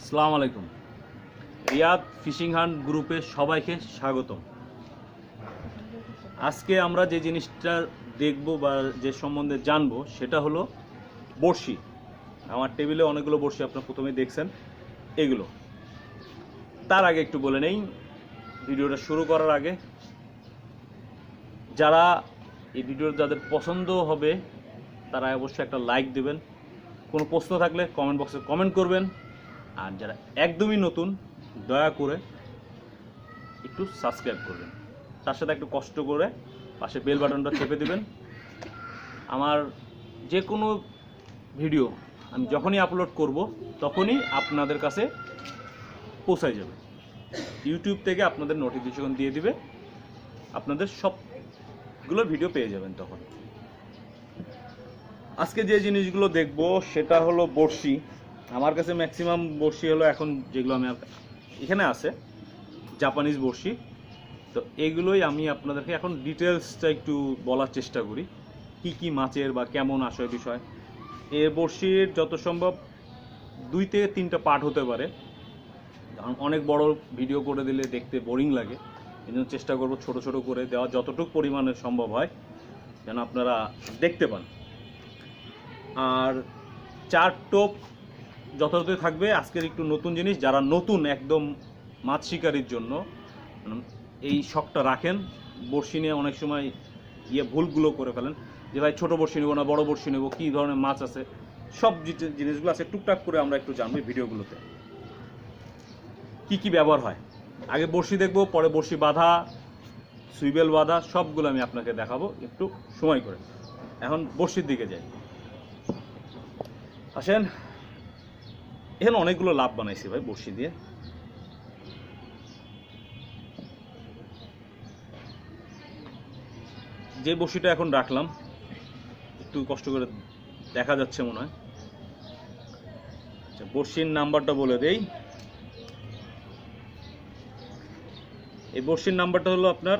আসসালামু আলাইকুম। Riyad fishing hunt গ্রুপে সবাইকে স্বাগতম। আজকে আমরা যে জিনিসটা দেখব বা যে সম্বন্ধে জানব, সেটা হলো বড়শি। আমার টেবিলে অনেকগুলো বড়শি আপনারা প্রথমে দেখছেন, এগুলো। তার আগে একটু বলে নেই, ভিডিওটা শুরু করার আগে। যারা এই ভিডিও যাদের পছন্দ হবে, তারা অবশ্যই একটা লাইক দেবেন। কোনো প্রশ্ন থাকলে কমেন্ট বক্সে কমেন্ট করবেন। আর যারা একদমই নতুন, দয়া করে একটু সাবস্ক্রাইব করবেন। তার সাথে একটু কষ্ট করে পাশে বেল বাটনটা চেপে দিবেন। আমার যে কোনো ভিডিও আমি যখনই আপলোড করব, তখনই আপনাদের কাছে পৌঁছায় যাবে। ইউটিউব থেকে আপনাদের নোটিফিকেশন দিয়ে দিবে। আপনাদের সবগুলো ভিডিও পেয়ে যাবেন তখন। আজকে যে জিনিসগুলো দেখব, সেটা হলো বড়শি। আমার কাছে ম্যাক্সিমাম বড়শি হলো এখন যেগুলো আমি এখানে আছে জাপানিজ বড়শি। তো এগুলোই আমি আপনাদেরকে এখন ডিটেলসটা একটু বলার চেষ্টা করি, কি কি মাছের বা কেমন আসে বিষয়। এ বড়শির যত সম্ভব দুই থেকে তিনটা পার্ট হতে পারে। অনেক বড় ভিডিও করে দিলে দেখতে বোরিং লাগে। এই জন্য চেষ্টা করব ছোট ছোট করে দেওয়া, যতটুকু পরিমাণে সম্ভব হয়, যেন আপনারা দেখতে পান। আর চার টোপ যথাযথ থাকবে। আজকের একটু নতুন জিনিস, যারা নতুন একদম মাছ শিকারির জন্য এই শখটা রাখেন। বড়শি নিয়ে অনেক সময় ইয়ে ভুলগুলো করে ফেলেন যে, ভাই, ছোট বড়শি নেব না, বড় বড়শি নেব, কী ধরনের মাছ আছে? সব জিনিসগুলো আছে, টুকটাক করে আমরা একটু জানব ভিডিওগুলোতে। কি কি ব্যবহার হয়? আগে বড়শি দেখব, পরে বড়শি বাঁধা, সুইবেল বাঁধা, সবগুলো আমি আপনাকে দেখাবো, একটু সময় করে। এখন বড়শির দিকে যাই। আসেন এখানে অনেকগুলো লাভ বানাইছি ভাই, বড়শি দিয়ে। যে বড়শিটা এখন রাখলাম, একটু কষ্ট করে দেখা যাচ্ছে মনে হয়। আচ্ছা বড়শির নাম্বারটা বলে দেই। এই বড়শির নাম্বারটা হলো আপনার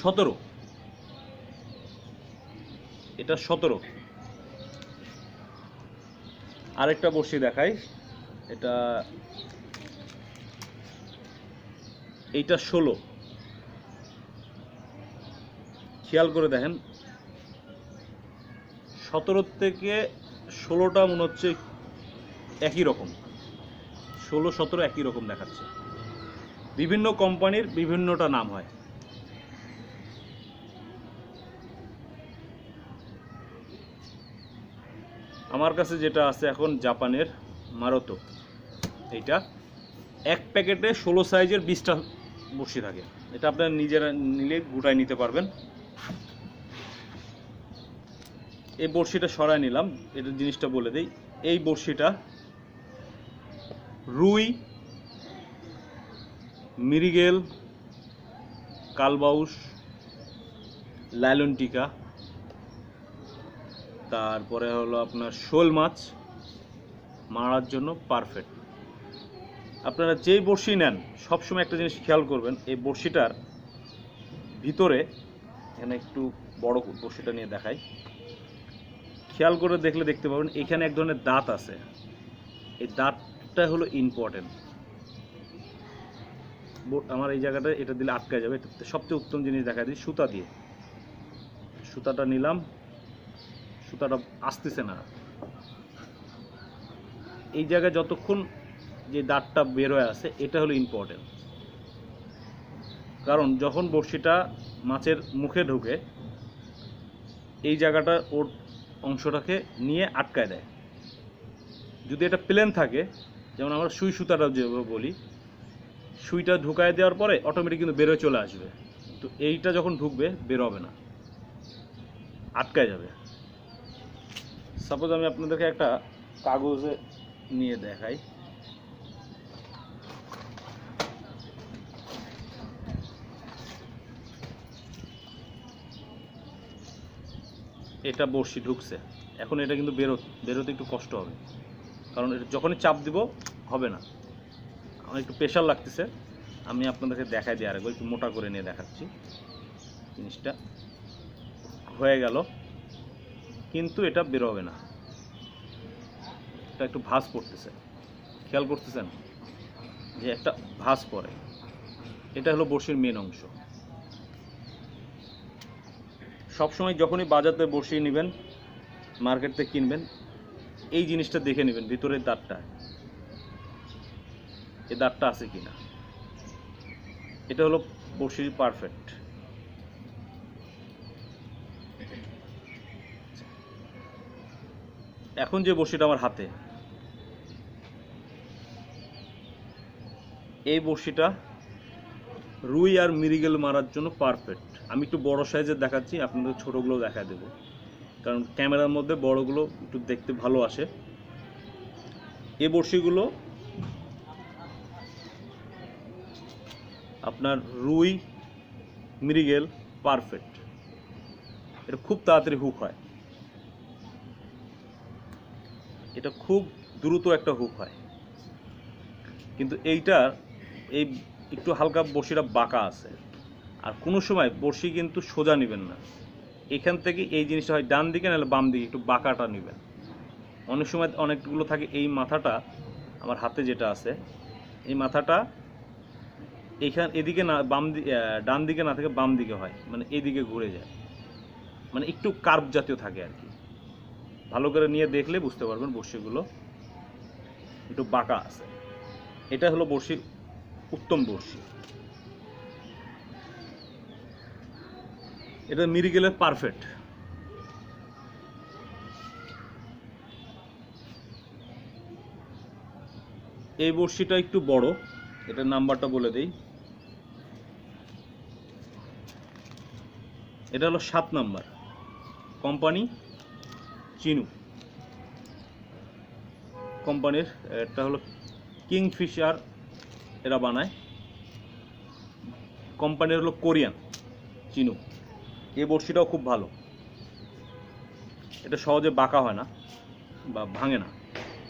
সতেরো। এটা সতেরো। আরেকটা বড়শি দেখাই। এটা এইটা ষোলো। খেয়াল করে দেখেন, সতেরো থেকে ষোলোটা মনে হচ্ছে একই রকম। ষোলো, সতেরো একই রকম দেখাচ্ছে। বিভিন্ন কোম্পানির বিভিন্নটা নাম হয়। আমার কাছে যেটা আছে এখন জাপানের মারতো। এইটা। এক প্যাকেটে ষোলো সাইজের বিশটা বড়শি থাকে। এটা আপনার নিজেরা নিলে গুটায় নিতে পারবেন। এই বড়শিটা সরায় নিলাম এটা জিনিসটা বলে দিই। এই বড়শিটা রুই, মিরিগেল, কালবাউস, লাইলন টিকা, তারপরে হলো আপনার শোল মাছ, মারার জন্য পারফেক্ট। আপনারা যেই বড়শি নেন, সবসময় একটা জিনিস খেয়াল করবেন, এই বড়শিটার ভিতরে, এখানে একটু বড় বড়শিটা নিয়ে দেখাই। খেয়াল করে দেখলে দেখতে পাবেন, এখানে এক ধরনের দাঁত আছে। এই দাঁতটা হলো ইম্পর্টেন্ট আমার এই জায়গাটা, এটা দিলে আটকা যাবে। সবচেয়ে উত্তম জিনিস দেখা দিই সুতা দিয়ে। সুতাটা নিলাম, সুতাটা আসতেছে না। এই জায়গায় যতক্ষণ যে দাঁতটা বেরোয় আছে, এটা হলো ইম্পর্টেন্ট কারণ যখন বড়শিটা মাছের মুখে ঢুকে, এই জায়গাটা ওর অংশটাকে নিয়ে আটকায় দেয়। যদি এটা প্লেন থাকে, যেমন আমরা সুই সুতাটা যেভাবে বলি, সুইটা ঢুকায় দেওয়ার পরে অটোমেটিক কিন্তু বেরোয় চলে আসবে। তো এইটা যখন ঢুকবে বেরোবে না। আটকায় যাবে। সাপোজ আমি আপনাদেরকে একটা কাগজে নিয়ে দেখাই। এটা বড়শি ঢুকছে। এখন এটা কিন্তু বেরো বেরোতে একটু কষ্ট হবে। কারণ এটা যখনই চাপ দিব, হবে না। আমার একটু প্রেশার লাগতেছে। আমি আপনাদেরকে দেখাই দিই আরেকবার, একটু মোটা করে নিয়ে দেখাচ্ছি জিনিসটা। হয়ে গেল। কিন্তু এটা বেরোবে না। এটা একটু ভাঁজ পড়তেছে। খেয়াল করতেছেন? যে একটা ভাঁজ পড়ে। এটা হলো বড়শির মেন অংশ। সবসময় যখনই বাজারতে বড়শি নেবেন, মার্কেট থেকে কিনবেন, এই জিনিসটা দেখে নেবেন ভিতরের দাঁতটা। এই দাঁতটা আছে কিনা। এটা হলো বড়শির পারফেক্ট এখন যে বড়শিটা আমার হাতে, এই বড়শিটা রুই আর মিরিগেল মারার জন্য পারফেক্ট আমি একটু বড় সাইজের দেখাচ্ছি, আপনাদের ছোটোগুলো দেখা দেবো। কারণ ক্যামেরার মধ্যে বড়গুলো একটু দেখতে ভালো আসে। এ বড়শিগুলো আপনার রুই মিরিগেল পারফেক্ট। এটা খুব তাড়াতাড়ি হুক হয়। এটা খুব দ্রুত একটা হুক হয়। কিন্তু এইটার এই একটু হালকা বড়শিটা বাঁকা আছে। আর কোনো সময় বড়শি কিন্তু সোজা নেবেন না। এখান থেকে এই জিনিসটা হয় ডান দিকে, নাহলে বাম দিকে, একটু বাঁকাটা নেবেন। অনেক সময় অনেকগুলো থাকে, এই মাথাটা, আমার হাতে যেটা আছে, এই মাথাটা এইখান এদিকে না, বাম ডান দিকে না থেকে, বাম দিকে হয় মানে এদিকে ঘুরে যায়। মানে একটু কার্ভ জাতীয় থাকে আর কি। ভালো করে নিয়ে দেখলে বুঝতে পারবেন বড়শিগুলো একটু বাঁকা আছে। এটা হলো বড়শি উত্তম বড়শি। এটা মিরিগেলের পারফেক্ট এই বড়শিটা একটু বড়, এটার নাম্বারটা বলে দেই। এটা হলো সাত নাম্বার। কোম্পানি চিনু। কোম্পানির, এটা হলো কিংফিশার এরা বানায়। কোম্পানির হলো কোরিয়ান, চিনু। এই বড়শিটাও খুব ভালো। এটা সহজে বাঁকা হয় না বা ভাঙে না।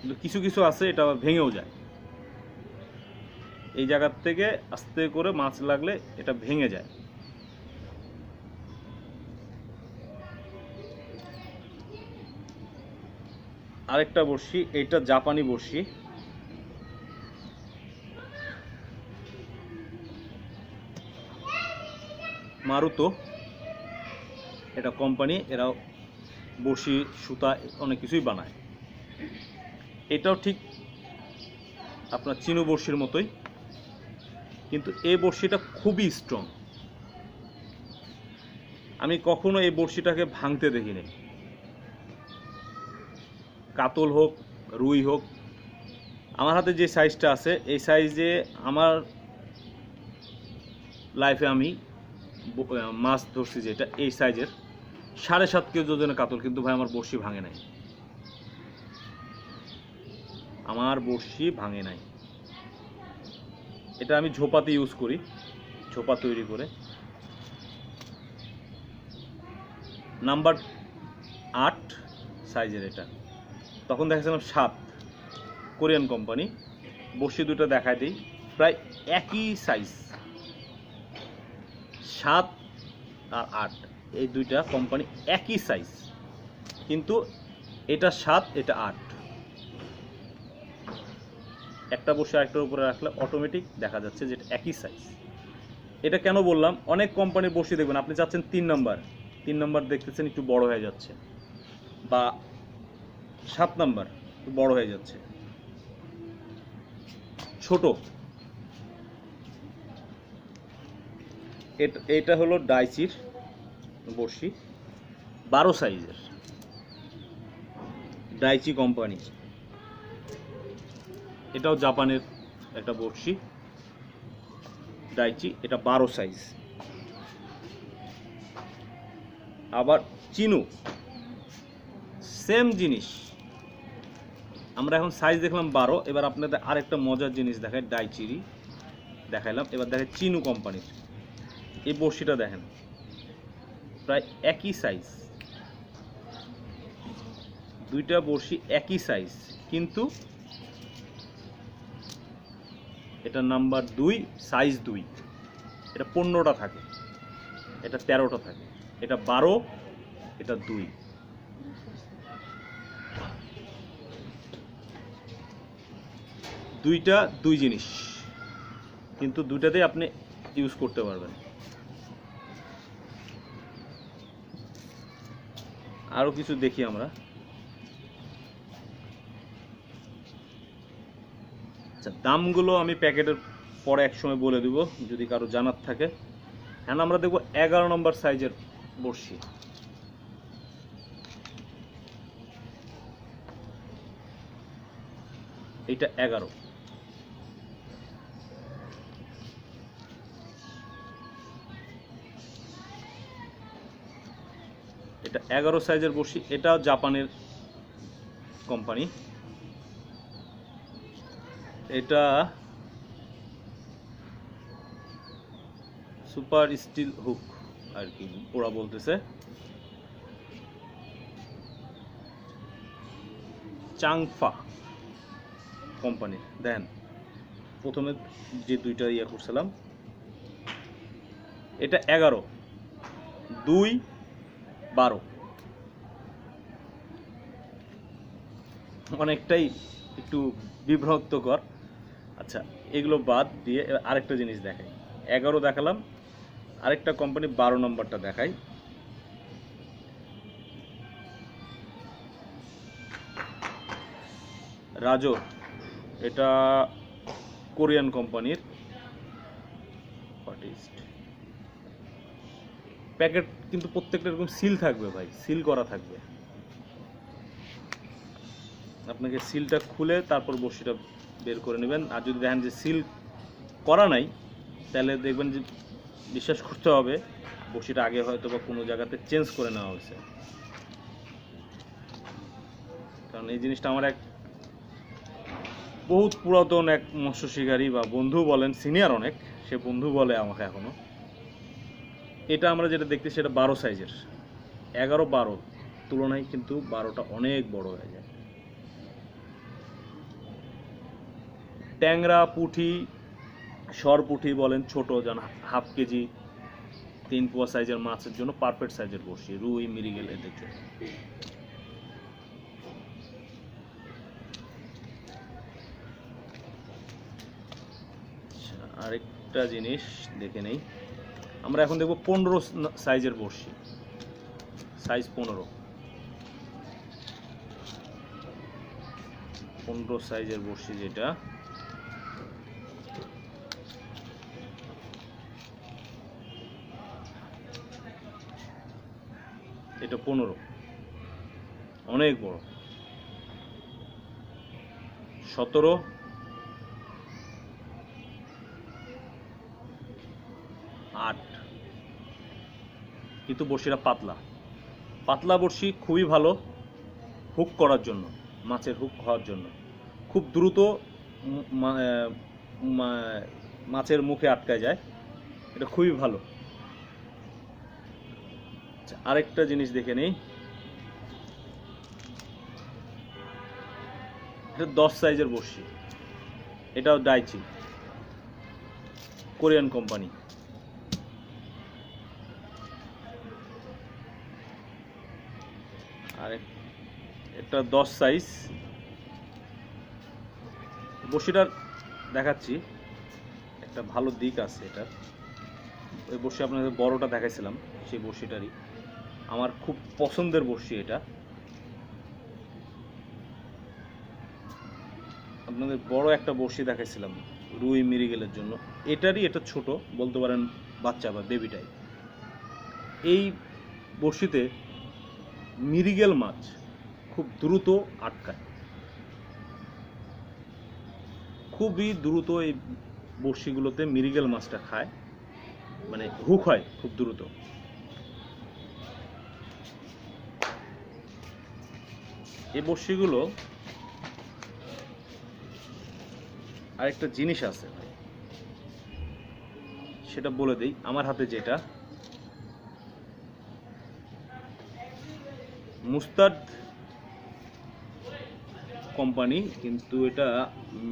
কিন্তু কিছু কিছু আছে, এটা ভেঙেও যায়। এই জায়গার থেকে আস্তে করে মাছ লাগলে এটা ভেঙে যায়। আরেকটা বড়শি, এইটা জাপানি বড়শি। মারুতো। এটা কোম্পানি এরাও বড়শি সুতা, অনেক কিছুই বানায়। এটাও ঠিক আপনার চিনু বড়শির মতোই, কিন্তু এই বড়শিটা খুবই স্ট্রং আমি কখনো এই বড়শিটাকে ভাঙতে দেখিনি। কাতল হোক, রুই হোক, আমার হাতে যে সাইজটা আছে, এই সাইজে আমার লাইফে আমি মাছ ধরছি যেটা এই সাইজের সাড়ে সাত কেজি ওজনের কাতল, কিন্তু ভাই আমার বড়শি ভাঙে নাই। আমার বড়শি ভাঙে নাই। এটা আমি ঝোপাতে ইউজ করি, ঝোপা তৈরি করে। নাম্বার আট সাইজের এটা। তখন দেখাছিলাম সাত। কোরিয়ান কোম্পানি বড়শি দুটো দেখায় দিই। প্রায় একই সাইজ সাত আর আট, এই দুইটা কোম্পানি একই সাইজ কিন্তু এটা সাত, এটা আট। একটা বসে আরেকটার উপরে রাখলে অটোমেটিক দেখা যাচ্ছে যে একই সাইজ এটা কেন বললাম? অনেক কোম্পানির বসে দেখবেন, আপনি চাচ্ছেন তিন নম্বর তিন নম্বর দেখতেছেন একটু বড় হয়ে যাচ্ছে, বা সাত নাম্বার বড় হয়ে যাচ্ছে। ছোট এটা হলো ডাইচির বড়শি। বারো সাইজের। Daiichi company. এটাও জাপানের একটা বড়শি। ডাইচি, এটা বারো সাইজ। আবার চিনু। সেম জিনিস। আমরা এখন সাইজ দেখলাম বারো। এবার আপনাদের আরেকটা মজার জিনিস দেখায় ডাইচিরি দেখাইলাম। এবার দেখে চিনু কোম্পানির। এই বড়শিটা দেখেন। প্রায় একই সাইজ দুইটা বড়শি একই সাইজ কিন্তু এটা নাম্বার দুই সাইজ দুই। এটা পনেরোটা থাকে, এটা তেরোটা থাকে, এটা বারো, এটা দুই। দুইটা দুই জিনিস, কিন্তু দুইটাতেই আপনি ইউজ করতে পারবেন। আরও কিছু দেখি আমরা। আচ্ছা দামগুলো আমি প্যাকেটের পরে এক সময় বলে দিব, যদি কারও জানার থাকে। এখন আমরা দেখব এগারো নম্বর সাইজের বড়শি। এটা এগারো। এটা এগারো সাইজের বড়শি এটাও জাপানের কোম্পানি। এটা সুপার স্টিল হুক আর কি, ওরা বলতেছে। চাংফা কোম্পানির দেন প্রথমে যে দুইটা ইয়ে করছিলাম। এটা এগারো। দুই বারো। অনেকটাই একটু বিভ্রান্তকর। আচ্ছা এগুলো বাদ দিয়ে আরেকটা জিনিস দেখাই। এগারো দেখালাম, আরেকটা কোম্পানি বারো নম্বরটা দেখাই। রাজো, এটা কোরিয়ান কোম্পানির প্যাকেট কিন্তু প্রত্যেকটা এরকম সিল থাকবে ভাই সিল করা থাকবে। আপনাকে সিলটা খুলে তারপর বড়শিটা বের করে নেবেন। আর যদি দেখেন যে সিল করা নাই, তাহলে দেখবেন যে বিশ্বাস করতে হবে, বড়শিটা আগে হয়তো বা কোনো জায়গাতে চেঞ্জ করে নেওয়া হয়েছে। কারণ এই জিনিসটা আমার এক বহুত পুরাতন এক মৎস্য শিকারী বা বন্ধু বলেন সিনিয়র অনেক, সে বন্ধু বলে আমাকে এখনও। এটা আমরা যেটা দেখতে সেটা বারো সাইজের এগারো বারো। তুলনায় কিন্তু বারোটা অনেক বড় হয়ে যায়। ট্যাংরা পুঁঠি সর পুঁঠি বলেন ছোট যেন হাফ কেজি তিন পোয়া সাইজের মাছের জন্য পারফেক্ট সাইজের বসি রুই মিরিগেল এদের জন্য। আচ্ছা, আরেকটা জিনিস দেখে নেই। আমরা এখন দেখব পনেরো সাইজের বড়শি। সাইজ পনেরো। পনেরো সাইজের বড়শি যেটা। এটা পনেরো। অনেক বড়। সতেরো আট কিন্তু বড়শিটা পাতলা। পাতলা বড়শি খুবই ভালো হুক করার জন্য মাছের হুক হওয়ার জন্য। খুব দ্রুত মাছের মুখে আটকায় যায়। এটা খুবই ভালো। আচ্ছা, আরেকটা জিনিস দেখে নেই। এটা দশ সাইজের বড়শি। এটাও ডাইচি কোরিয়ান কোম্পানি। এটা দশ সাইজ বসিটার দেখাচ্ছি। একটা ভালো দিক আছে এটার। ওই বসি আপনাদের বড়টা দেখাইছিলাম, সেই বসিটারই আমার খুব পছন্দের বসি এটা। আপনাদের বড় একটা বড়শি দেখাইছিলাম, রুই মিরিগেলের জন্য। এটারই এটা ছোট, বলতে পারেন বাচ্চা বা বেবিটাই এই বড়শিতে মিরিগেল মাছ খুব দ্রুত আটকায়। খুবই দ্রুত এই বড়শিগুলোতে মিরিগেল মাছটা খায়। মানে হুক হয় খুব দ্রুত। এই বড়শিগুলো আরেকটা জিনিস আছে সেটা বলে দেই, আমার হাতে যেটা। মুস্তাদ কোম্পানি, কিন্তু এটা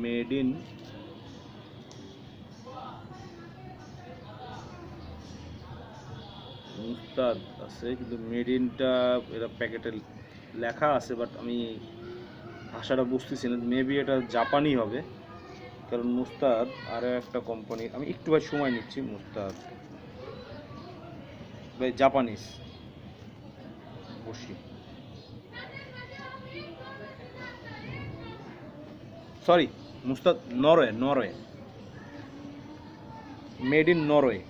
মেড ইন মুস্তাদ আছে, কিন্তু মেড ইনটা এরা প্যাকেটে লেখা আছে বাট আমি ভাষাটা বুঝতেছি না। মেবি এটা জাপানি হবে, কারণ মুস্তাদ আরও একটা কোম্পানি। আমি একটু ভাই সময় নিচ্ছি, মুস্তাদ। ভাই জাপানিজ বসি। Sorry Mustad Norway Norway made in Norway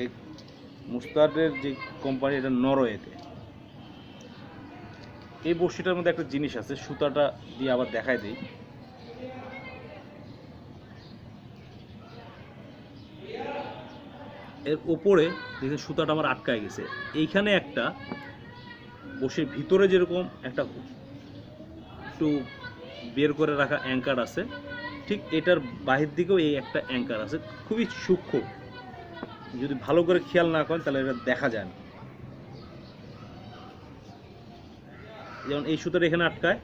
এই মুস্তাদের যে কোম্পানি এটা নরওয়েতে এই বড়শিটার মধ্যে একটা জিনিস আছে, সুতাটা দিয়ে আবার দেখায় দিই। এর ওপরে দেখেন, সুতাটা আমার আটকায় গেছে। এইখানে একটা বসির ভিতরে যেরকম একটা একটু বের করে রাখা অ্যাঙ্কার আছে। ঠিক এটার বাহির দিকেও এই একটা অ্যাঙ্কার আছে। খুবই সূক্ষ্ম। যদি ভালো করে খেয়াল না করেন, তাহলে এটা দেখা যায় যেমন এই সুতাটা এখানে আটকায়,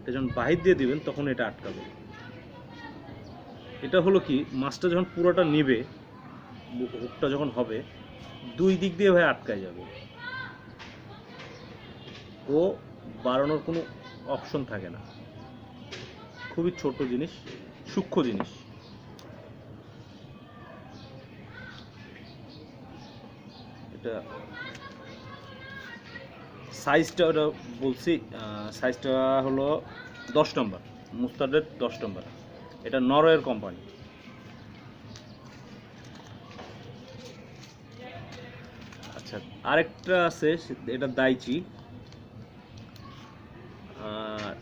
এটা যখন বাহির দিয়ে দিবেন, তখন এটা আটকাবে। এটা হলো কি, মাছটা যখন পুরোটা নিবে, হুকটা যখন হবে, দুই দিক দিয়ে ভাই আটকায় যাবে। ও বাড়ানোর কোনো অপশন থাকে না। খুবই ছোট জিনিস, সূক্ষ্ম জিনিস। এটা সাইজটা ওটা বলছি সাইজটা হলো দশ নম্বর, মুস্তাদের দশ নম্বর। এটা নরওয়ের কোম্পানি। আচ্ছা আরেকটা আছে, এটা দাইচি আর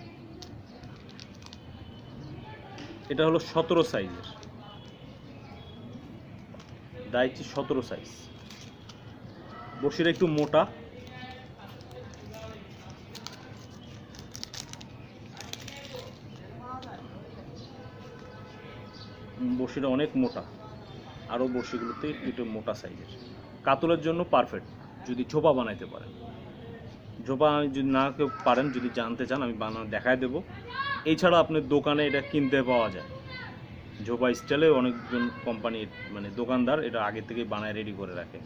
এটা হলো সতেরো সাইজের। দাইচি সতেরো সাইজ। বসির একটু মোটা। বড়শিটা অনেক মোটা। আরও একটু একটু মোটা সাইজের। কাতলের জন্য পারফেক্ট যদি ঝোপা বানাইতে পারেন। ঝোপা যদি না কেউ পারেন, যদি জানতে চান, আমি বানানো দেখায় দেবো। এছাড়া আপনার দোকানে এটা কিনতে পাওয়া যায়। ঝোপা স্টাইলে অনেকজন কোম্পানির মানে দোকানদার এটা আগে থেকেই বানায় রেডি করে রাখে।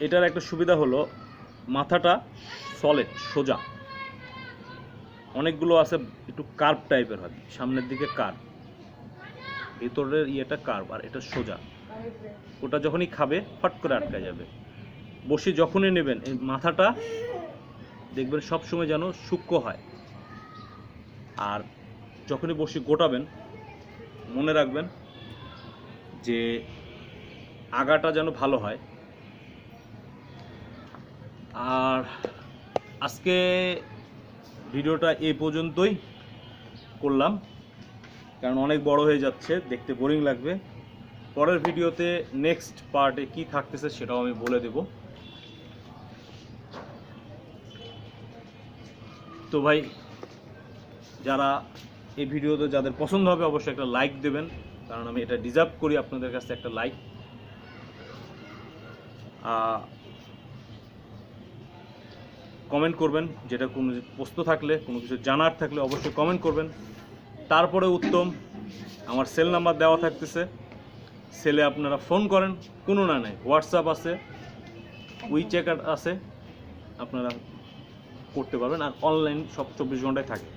এটার একটা সুবিধা হলো, মাথাটা সলিড সোজা। অনেকগুলো আছে একটু কার্ভ টাইপের হয়, সামনের দিকে কার্ভ ভেতরের ইয়েটা কার্ভ আর এটা সোজা। ওটা যখনই খাবে ফট করে আটকা যাবে। বসে যখনই নেবেন, এই মাথাটা দেখবেন সব সময় যেন সূক্ষ্ম হয়। আর যখনই বসে গোটাবেন, মনে রাখবেন যে আগাটা যেন ভালো হয়। আর আজকে ভিডিওটা এই পর্যন্তই করলাম, কারণ অনেক বড় হয়ে যাচ্ছে, দেখতে বোরিং লাগবে। পরের ভিডিওতে নেক্সট পার্টে কি থাকতেছে সেটাও আমি বলে দেব। তো ভাই যারা এই ভিডিওতে যাদের পছন্দ হবে অবশ্যই একটা লাইক দেবেন, কারণ আমি এটা ডিজার্ভ করি আপনাদের কাছে একটা লাইক কমেন্ট করবেন, যেটা কোনো প্রশ্ন থাকলে, কোনো কিছু জানার থাকলে অবশ্যই কমেন্ট করবেন। তারপরে উত্তম, আমার সেল নাম্বার দেওয়া থাকতেছে। সেলে আপনারা ফোন করেন, কোনো না নেই হোয়াটসঅ্যাপ আছে উইচেকার আছে, আপনারা করতে পারবেন, আর অনলাইন সব চব্বিশ ঘন্টায় থাকে।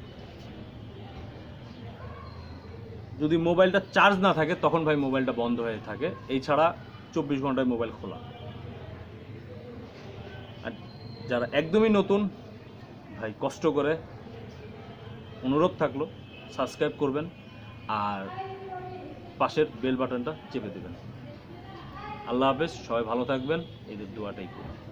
যদি মোবাইলটা চার্জ না থাকে, তখন ভাই মোবাইলটা বন্ধ হয়ে থাকে। এই ছাড়া চব্বিশ ঘন্টায় মোবাইল খোলা। আর যারা একদমই নতুন, ভাই কষ্ট করে অনুরোধ থাকল, সাবস্ক্রাইব করবেন আর পাশের বেল বাটনটা চেপে দেবেন। আল্লাহ হাফেজ, সবাই ভালো থাকবেন। এদের দোয়াটাই করি।